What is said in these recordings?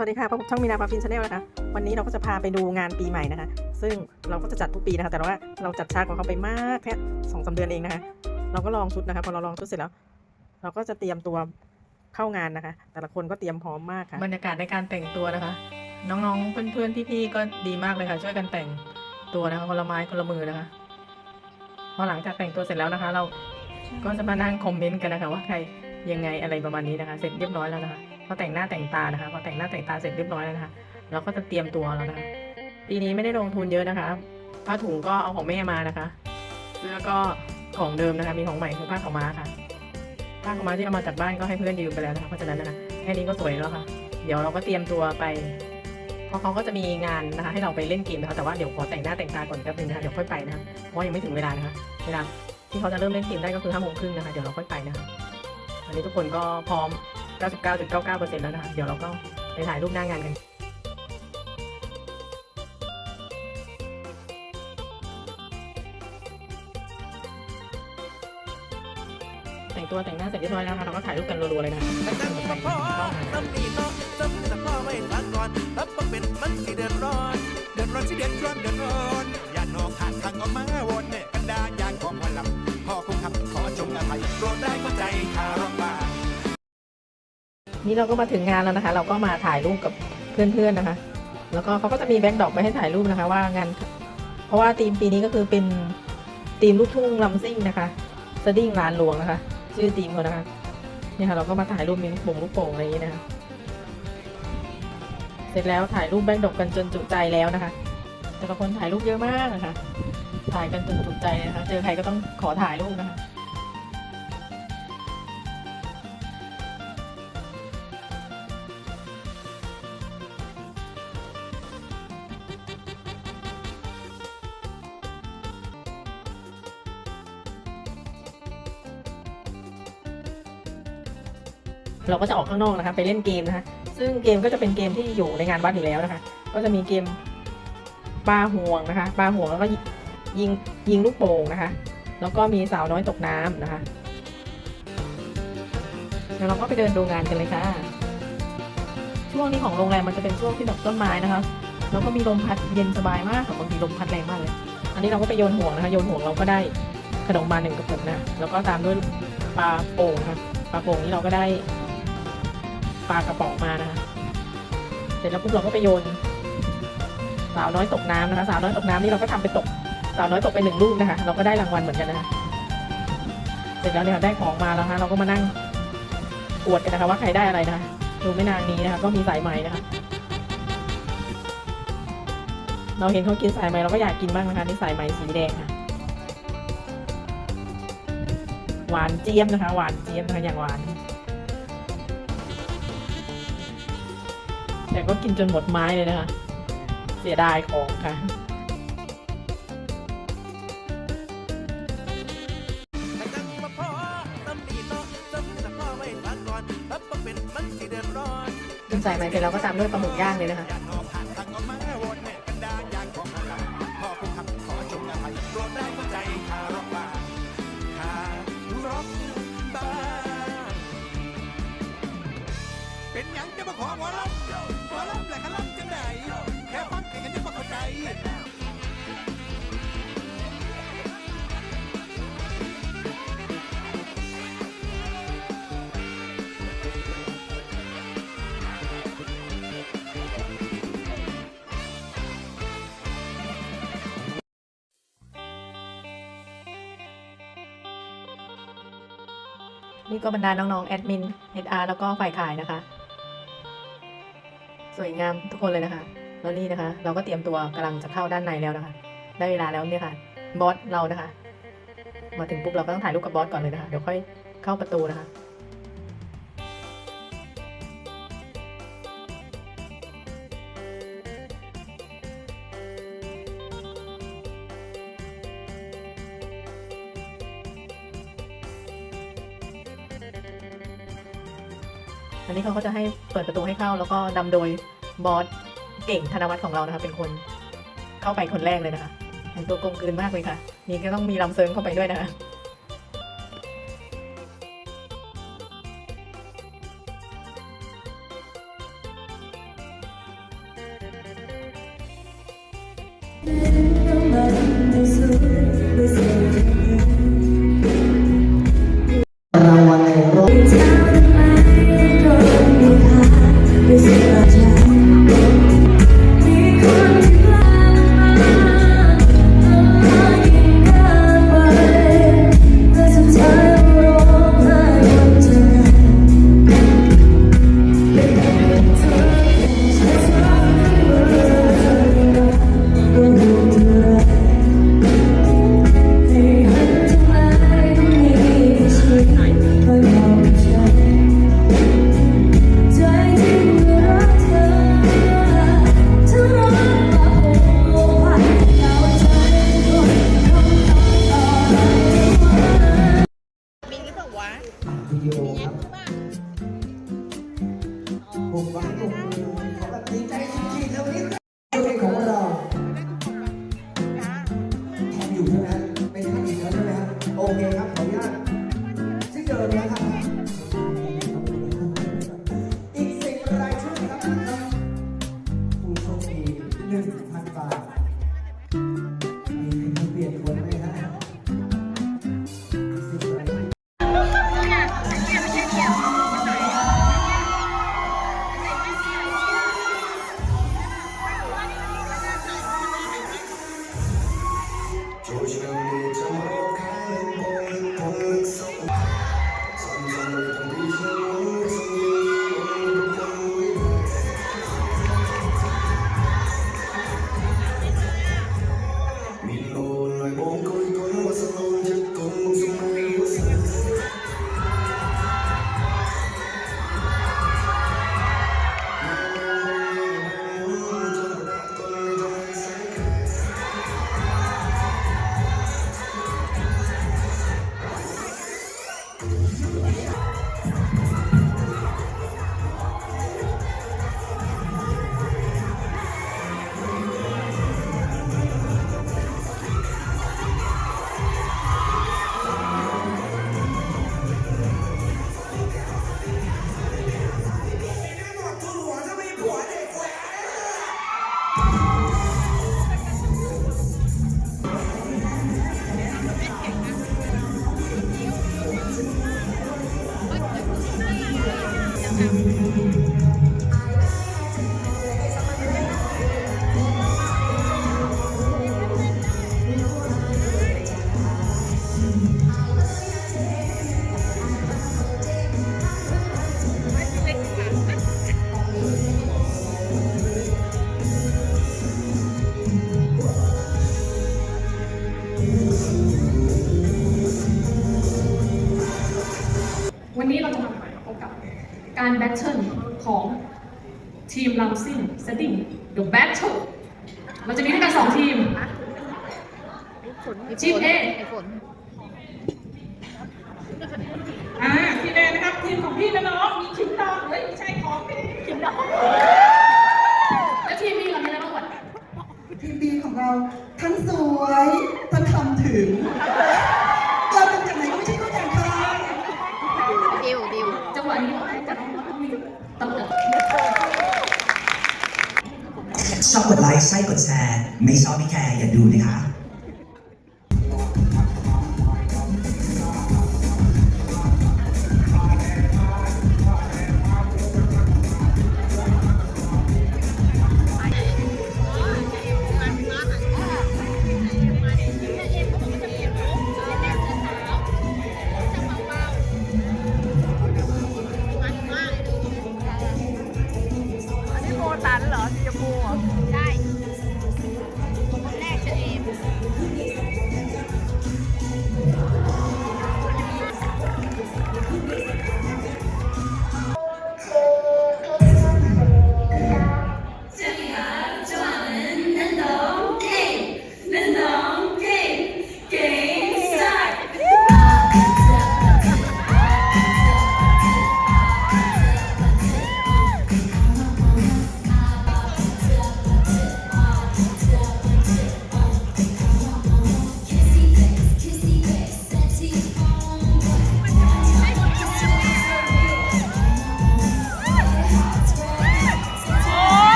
วัสดีค่ะพบกับช่องมีนาปาฟินชาแนลนะคะ วันนี้เราก็จะพาไปดูงานปีใหม่นะคะ ซึ่งเราก็จะจัดทุกปีนะคะ แต่ว่าเราจัดช้ากว่าเขาไปมากแค่สองสาเดือนเองนะคะ เราก็ลองชุดนะคะ พอเราลองชุดเสร็จแล้ว เราก็จะเตรียมตัวเข้างานนะคะ แต่ละคนก็เตรียมพร้อมมากค่ะ บรรยากาศในการแต่งตัวนะคะ น้องๆ เพื่อนๆ พี่ๆ ก็ดีมากเลยค่ะ ช่วยกันแต่งตัวนะคะ คนละไม้คนละมือนะคะ พอหลังจากแต่งตัวเสร็จแล้วนะคะ เราก็จะมานั่งคอมเมนต์กันนะคะ ว่าใครยังไงอะไรประมาณนี้นะคะ เสร็จเรียบร้อยแล้วนะคะ อแต่งหน้าแต่งตานะคะพอแต่งหน้าแต่งตาเสร็จเรียบร้อยแล้วนะคะเราก็จะเตรียมตัวแล้วนะคะปีนี้ไม่ได้ลงทุนเยอะนะคะผ้าถุงก็เอาของแม่มานะคะเสื้อก็ของเดิมนะคะ มีของใหม่คือผ้าขาวม้าค่ะผ้าขาวม้าที่เอามาจากบ้านก็ให้เพื่อนยืมไปแล้วนะคะเพราะฉะนั้นนะคะแค่นี้ก็สวยแล้วค่ะ เดี๋ยวเราก็เตรียมตัวไปเพราะเขาก็จะมีงานนะคะ ให้เราไปเล่นเกมนะคะแต่ว่าเดี๋ยวขอแต่งหน้าแต่งตาก่อนแป๊บนึงนะคะเดี๋ยวค่อยไปนะคะเพราะยังไม่ถึงเวลานะคะเวลาที่เขาจะเริ่มเล่นเกมได้ก็คือห้าโมงครึ่งนะคะเดี๋ยวเราค่อยไปนะคะอันนี้ทุกคนก็พร้อม 99.99%แล้วนะคะ เดี๋ยวเราก็ไปถ่ายรูปหน้างานกันแต่งตัวแต่งหน้าเสร็จเรียบร้อยแล้วนะคะเราก็ถ่ายรูปกันรัวๆเลยนะคะแต่ตั้งมาพ่อน้ำนี่เนาะจำแต่พ่อไม่ฟังก่อนรับมาเป็นมันสิเดือดร้อน เดือดร้อนสิเดือดร้อนเดือดร้อนอย่านองขาดทางออกมาวนเนี่ยกันดาอยางของวันลำพ่อคงทำขอจงอภัยโปรดได้เข้าใจข่าวบ้าง นี่เราก็มาถึงงานแล้วนะคะ เราก็มาถ่ายรูปกับเพื่อนๆนะคะ แล้วก็เขาก็จะมีแบ็คดอปไว้ให้ถ่ายรูปนะคะ ว่างาน เพราะว่าธีมปีนี้ก็คือเป็นธีมลูกทุ่งลำซิ่งนะคะสดิ้งลานหลวงนะคะ ชื่อธีมเขานะคะเนี่ยค่ะเราก็มาถ่ายรูปมีลูกโป่งลูกโป่งอะไรอย่างนี้นะคะเสร็จแล้วถ่ายรูปแบ็คดอปกันจนจุใจแล้วนะคะ แต่ละคนถ่ายรูปเยอะมากนะคะ ถ่ายกันจนจุใจเลยนะคะ เจอใครก็ต้องขอถ่ายรูปนะคะ เราก็จะออกข้างนอกนะคะ ไปเล่นเกมนะคะซึ่งเกมก็จะเป็นเกมที่อยู่ในงานวัดอยู่แล้วนะคะ ก็จะมีเกมปลาห่วงนะคะปลาห่วงแล้วก็ยิงยิงลูกโป่งนะคะ แล้วก็มีสาวน้อยตกน้ำนะคะเดี๋ยวเราก็ไปเดินดูงานกันเลยค่ะ ช่วงนี้ของโรงแรมมันจะเป็นช่วงที่แบบต้นไม้นะคะ แล้วก็มีลมพัดเย็นสบายมากค่ะบางทีลมพัดแรงมากเลย อันนี้เราก็ไปโยนห่วงนะคะ โยนห่วงเราก็ได้ขนมมาหนึ่งกระปุกนะ แล้วก็ตามด้วยปลาโป่งค่ะ ปลาโป่งนี้เราก็ได้ ปลากระป๋องมานะคะเสร็จแล้วปุ๊บเราก็ไปโยนสาวน้อยตกน้ำนะคะ สาวน้อยตกน้ำนี่เราก็ทำไปตก สาวน้อยตกไปหนึ่งลูกนะคะ เราก็ได้รางวัลเหมือนกันนะคะเสร็จแล้วเนี่ยได้ของมาแล้วนะคะเราก็มานั่งอวดกันนะคะ ว่าใครได้อะไรนะคะดูไม่นานนี้นะคะ ก็มีสายไหมนะคะ เราเห็นเขากินสายไหมเราก็อยากกินบ้างนะคะนี่สายไหมสีแดงค่ะหวานเจี๊ยบนะคะ หวานเจี๊ยบนะคะอย่างหวาน แต่ก็กินจนหมดไม้เลยนะคะ เสียดายของค่ะแต่ตั้งมาพ่อน้ำนี่เนาะจำแต่พ่อไม่ฟังก่อนรับมาเป็นมันสิเดือดร้อนกินสายไหมเสร็จแล้วก็ตามด้วยปลาหมึกย่างเลยนะคะ นี่ก็บรรดาน้องๆแอดมิน HR แล้วก็ฝ่ายขายนะคะ สวยงามทุกคนเลยนะคะ แล้วนี่นะคะ เราก็เตรียมตัวกำลังจะเข้าด้านในแล้วนะคะ ได้เวลาแล้วเนี่ยค่ะ บอสเรานะคะ มาถึงปุ๊บเราก็ต้องถ่ายรูปกับบอสก่อนเลยนะคะ เดี๋ยวค่อยเข้าประตูนะคะ อันนี้เขาก็จะให้เปิดประตูให้เข้า แล้วก็นำโดยบอสเก่งธนวัฒน์ของเรานะคะเป็นคนเข้าไปคนแรกเลยนะคะแต่งตัวกลมกลืนมากเลยค่ะ นี่ก็ต้องมีลำเซิงเข้าไปด้วยนะคะ โอเคครับ Brasil. battle ของทีมลัมซิ่ง setting the battle may sound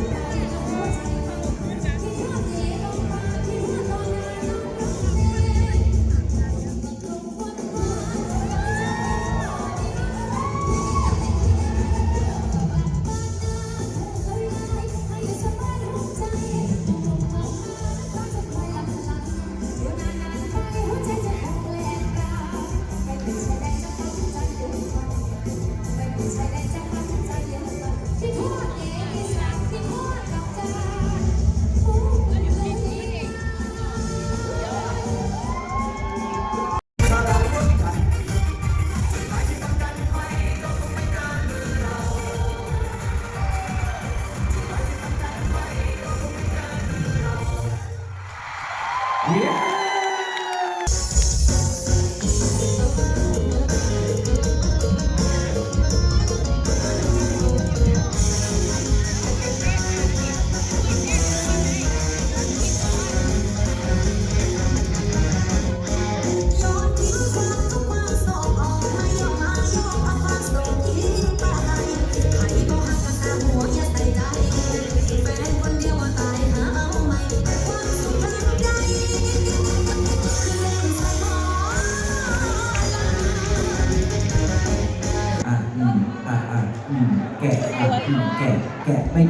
อ่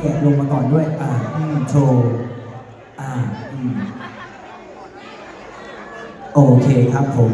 แกะไม่แกะลงมาก่อนด้วย อ่าอืมโชว์ อ่าอืมโอเคครับผม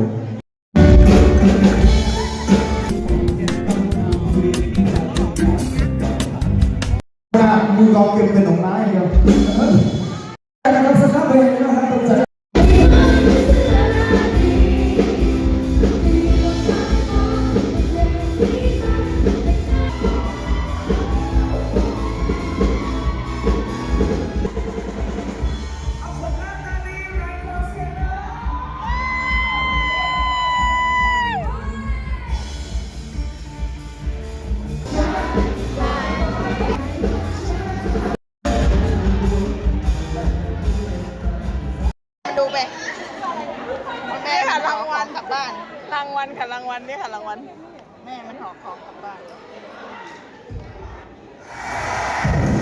รางวัลค่ะรางวัลนี่ค่ะรางวัลแม่มันหอของกลับบ้าน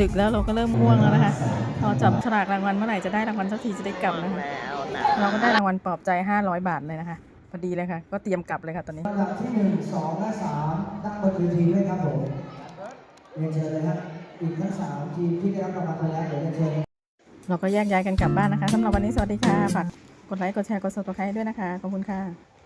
ดึกแล้วเราก็เริ่มง่วงแล้วนะคะพอจับฉลากรางวัลเมื่อไหร่จะได้รางวัลสักทีจะได้กลับนะคะเราก็ได้รางวัลปลอบใจ 500 บาทเลยนะคะพอดีเลยค่ะก็เตรียมกลับเลยค่ะตอนนี้ลำดับที่หนึ่งสองและสามตั้งบนเวทีด้วยครับผมเรียนเชิญเลยครับอีกทั้งสามทีมที่ได้รับรางวัลไปแล้วเดี๋ยวเรียนเชิญเราก็แยกย้ายกันกลับบ้านนะคะสำหรับวันนี้สวัสดีค่ะฝากกดไลค์กดแชร์กด subscribe ด้วยนะคะขอบคุณค่ะ